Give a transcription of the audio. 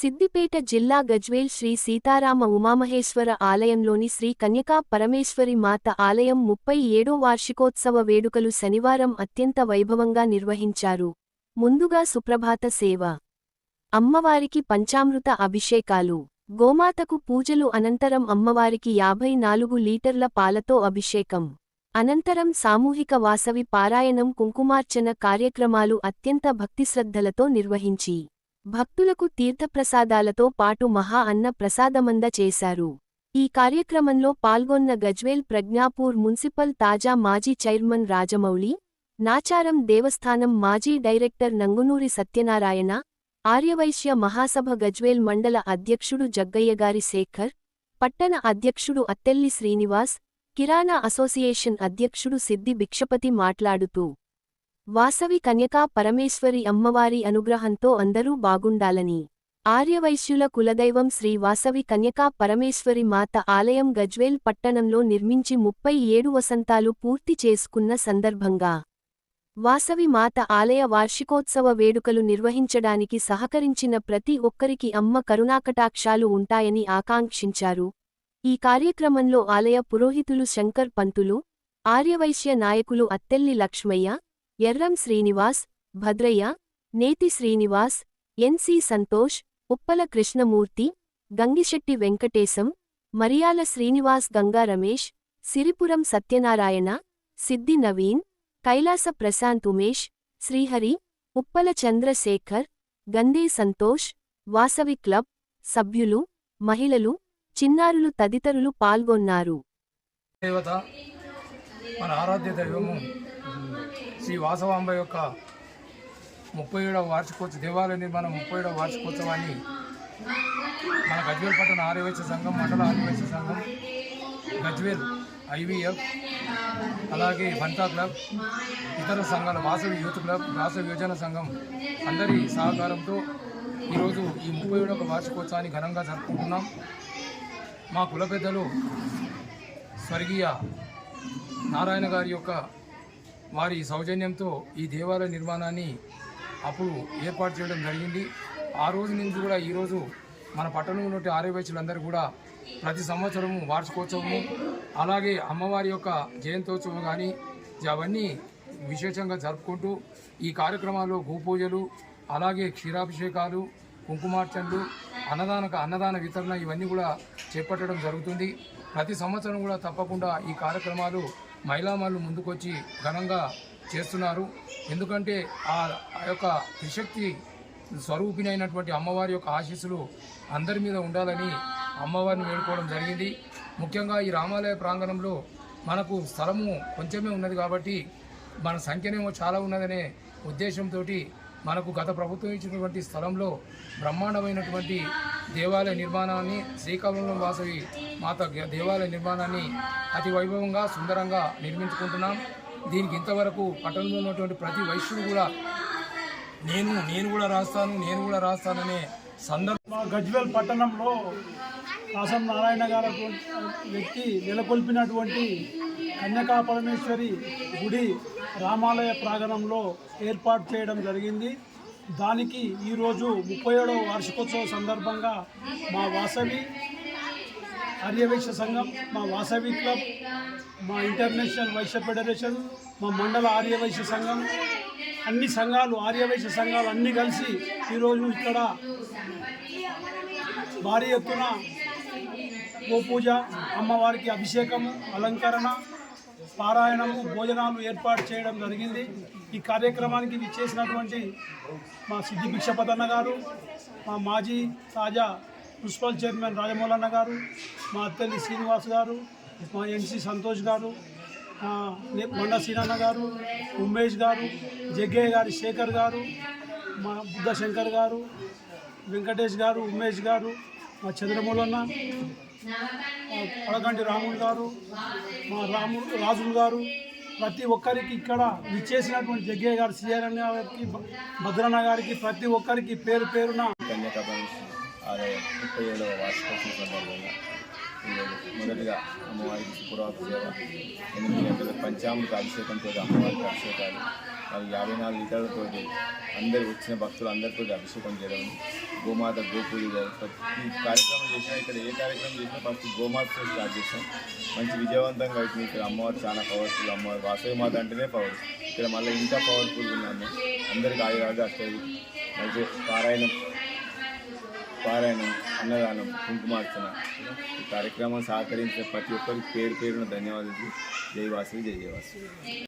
సిద్దిపేట జిల్లా గజ్వేల్ శ్రీ సీతారామ ఉమామహేశ్వర ఆలయంలోని శ్రీ కన్యకా పరమేశ్వరి మాత ఆలయం ముప్పై ఏడో వార్షికోత్సవ వేడుకలు శనివారం అత్యంత వైభవంగా నిర్వహించారు. ముందుగా సుప్రభాత సేవ. అమ్మవారికి పంచామృత అభిషేకాలు. గోమాతకు పూజలు అనంతరం అమ్మవారికి యాభై నాలుగు లీటర్ల పాలతో అభిషేకం. అనంతరం సామూహిక వాసవి పారాయణం కుంకుమార్చన కార్యక్రమాలు అత్యంత భక్తిశ్రద్ధలతో నిర్వహించి భక్తులకు తీర్థప్రసాదాలతో పాటు మహా అన్న ప్రసాదమంద చేశారు. ఈ కార్యక్రమంలో పాల్గొన్న గజ్వేల్ ప్రజ్ఞాపూర్ మున్సిపల్ తాజా మాజీ చైర్మన్ రాజమౌళి నాచారం దేవస్థానం మాజీ డైరెక్టర్ నంగునూరి సత్యనారాయణ ఆర్యవైశ్య మహాసభ గజ్వేల్ మండల అధ్యక్షుడు జగ్గయ్యగారి శేఖర్ పట్టణ అధ్యక్షుడు అత్తెల్లి శ్రీనివాస్ కిరాణా అసోసియేషన్ అధ్యక్షుడు సిద్ది భిక్షపతి మాట్లాడుతూ వాసవి కన్యకా పరమేశ్వరి అమ్మవారి అనుగ్రహంతో అందరూ బాగుండాలని. ఆర్యవైశ్యుల కులదైవం శ్రీ వాసవి కన్యకా పరమేశ్వరి మాత ఆలయం గజ్వేల్ పట్టణంలో నిర్మించి ముప్పై ఏడు వసంతాలు పూర్తి చేసుకున్న సందర్భంగా వాసవి మాత ఆలయ వార్షికోత్సవ వేడుకలు నిర్వహించడానికి సహకరించిన ప్రతి ఒక్కరికి అమ్మ కరుణాకటాక్షాలు ఉంటాయని ఆకాంక్షించారు. ఈ కార్యక్రమంలో ఆలయ పురోహితులు శంకర్ పంతులు ఆర్యవైశ్య నాయకులు Attelli Lakshmaiah Erram Srinivas Bhadraiah Neti Srinivas N C Santosh Uppala Krishnamurthy Gangishetti Venkatesham Mariyala Srinivas Ganga Ramesh Siripuram Satyanarayana Siddi Naveen Kailasa Prashanth Umesh Srihari Uppala Chandrashekar Gande Santosh Vasavi club సభ్యులు మహిళలు చిన్నారులు తదితరులు పాల్గొన్నారు. దేవత మన ఆరాధ్య దైవము శ్రీ వాసవాంబ యొక్క ముప్పై ఏడవ వార్షికోత్సవ దేవాలయ నిర్మాణం ముప్పై ఏడవ వార్షికోత్సవాన్ని మన గజ్వేల్ పట్టణ ఆర్యవైశ్య సంఘం మండల ఆర్యవైశ్య సంఘం గజ్వేల్ ఐవీఎఫ్ అలాగే బంతా క్లబ్ ఇతర సంఘాల వాసవి యూత్ క్లబ్ వాసవి యోజన సంఘం అందరి సహకారంతో ఈరోజు ఈ ముప్పై ఏడవ వార్షికోత్సవాన్ని ఘనంగా జరుపుకుంటున్నాం. మా కుల పెద్దలు స్వర్గీయ నారాయణ గారి యొక్క వారి సౌజన్యంతో ఈ దేవాలయ నిర్మాణాన్ని అప్పుడు ఏర్పాటు చేయడం జరిగింది. ఆ రోజు నుంచి కూడా ఈరోజు మన పట్టణంలో ఉన్నటువంటి కూడా ప్రతి సంవత్సరము వార్షికోత్సవము అలాగే అమ్మవారి యొక్క జయంతోత్సవం కానీ అవన్నీ విశేషంగా జరుపుకుంటూ ఈ కార్యక్రమాల్లో గోపూజలు అలాగే క్షీరాభిషేకాలు కుంకుమార్చనలు అన్నదాన అన్నదాన వితరణ ఇవన్నీ కూడా చేపట్టడం జరుగుతుంది. ప్రతి సంవత్సరం కూడా తప్పకుండా ఈ కార్యక్రమాలు మహిళామణులు ముందుకొచ్చి ఘనంగా చేస్తున్నారు. ఎందుకంటే ఆ ఆ యొక్క త్రిశక్తి స్వరూపిణైనటువంటి అమ్మవారి యొక్క ఆశీస్సులు అందరి మీద ఉండాలని అమ్మవారిని వేడుకోవడం జరిగింది. ముఖ్యంగా ఈ రామాలయ ప్రాంగణంలో మనకు స్థలము కొంచెమే ఉన్నది కాబట్టి మన సంఖ్యనేమో చాలా ఉన్నదనే ఉద్దేశంతో మనకు గత ప్రభుత్వం ఇచ్చినటువంటి స్థలంలో బ్రహ్మాండమైనటువంటి దేవాలయ నిర్మాణాన్ని శ్రీకాకుళం వాసవి మాత గ- దేవాలయ నిర్మాణాన్ని అతి వైభవంగా సుందరంగా నిర్మించుకుంటున్నాం. దీనికి ఇంతవరకు పట్టణంలో ఉన్నటువంటి ప్రతి వైశ్యుడు కూడా నేను నేను కూడా రాస్తాను నేను కూడా రాస్తాననే సందర్భ. గజ్వేల్ పట్టణంలో కాసం నారాయణ గారు వ్యక్తి నెలకొల్పినటువంటి కన్యకా పరమేశ్వరి గుడి రామాలయ ప్రాంగణంలో ఏర్పాటు చేయడం జరిగింది. దానికి ఈరోజు ముప్పై ఏడవ వార్షికోత్సవ సందర్భంగా మా వాసవి ఆర్యవైశ్య సంఘం మా వాసవి క్లబ్ మా ఇంటర్నేషనల్ వైశ్య ఫెడరేషన్ మా మండల ఆర్యవైశ్య సంఘం అన్ని సంఘాలు ఆర్యవైశ్య సంఘాలు అన్నీ కలిసి ఈరోజు ఇక్కడ భారీ ఎత్తున గోపూజ అమ్మవారికి అభిషేకము అలంకరణ పారాయణము భోజనాలు ఏర్పాటు చేయడం జరిగింది. ఈ కార్యక్రమానికి విచ్చేసినటువంటి మా సిద్ధి భిక్షపతన్న గారు మా మాజీ తాజా మున్సిపల్ చైర్మన్ రాజమౌళన్న గారు మా అత్తల్లి శ్రీనివాస్ గారు మా ఎన్సి సంతోష్ గారు మండ సీనన్న గారు ఉమేష్ గారు జగ్గయ్య గారి శేఖర్ గారు మా బుద్ధ శంకర్ గారు వెంకటేష్ గారు ఉమేష్ గారు మా చంద్రమూలన్న మా పడగంటి రాములు గారు మా రాము రాజులు గారు ప్రతి ఒక్కరికి ఇక్కడ విచ్చేసినటువంటి జగ్గయ్య గారు శ్రీహరణ గారికి భద్రన్న గారికి ప్రతి ఒక్కరికి పేరు పేరున ఆలయం ముప్పై ఏడవ వార్షికోత్సవం సందర్భంగా మొదటిగా అమ్మవారికి శుక్రవారం సేవ ఎనిమిది గంటల పంచామృత అభిషేకంతో అమ్మవారికి అభిషేకాలు. మరి యాభై నాలుగు లీటర్లతో అందరు వచ్చిన భక్తులు అందరితో అభిషేకం చేయడం. గోమాత గోపూజ ప్రతి కార్యక్రమం చేసినా ఇక్కడ ఏ కార్యక్రమం చేసినా ఫస్ట్ గోమాతతో స్టార్ట్ చేస్తాం. మంచి విజయవంతంగా అవుతుంది. ఇక్కడ అమ్మవారు చాలా పవర్ఫుల్ అమ్మవారు. వాసవి మాత అంటేనే పవర్. ఇక్కడ మళ్ళీ ఇంకా పవర్ఫుల్ ఉన్నాము. అందరికి ఆయురాగా వస్తుంది మంచి పారాయణం. పారాయణం అన్నదానం కుంకుమార్చన ఈ కార్యక్రమం సహకరించిన ప్రతి ఒక్కరికి పేరు పేరున ధన్యవాదాలు. జయవాసులు జయవాసులు